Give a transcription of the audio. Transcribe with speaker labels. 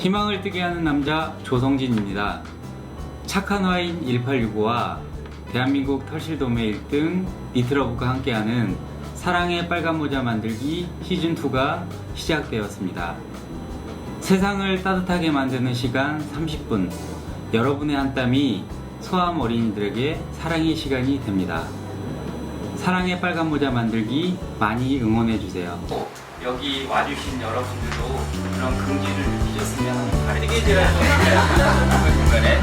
Speaker 1: 희망을 뜨게 하는 남자 조성진입니다. 착한 와인 1865와 대한민국 털실도매 1등 니트러브가 함께하는 사랑의 빨간 모자 만들기 시즌2가 시작되었습니다. 세상을 따뜻하게 만드는 시간 30분. 여러분의 한 땀이 소아암 어린이들에게 사랑의 시간이 됩니다. 사랑의 빨간 모자 만들기 많이 응원해주세요. 여기 와주신 여러분들도 그런 긍지를 느끼셨으면 하는 바람이 제가 중간에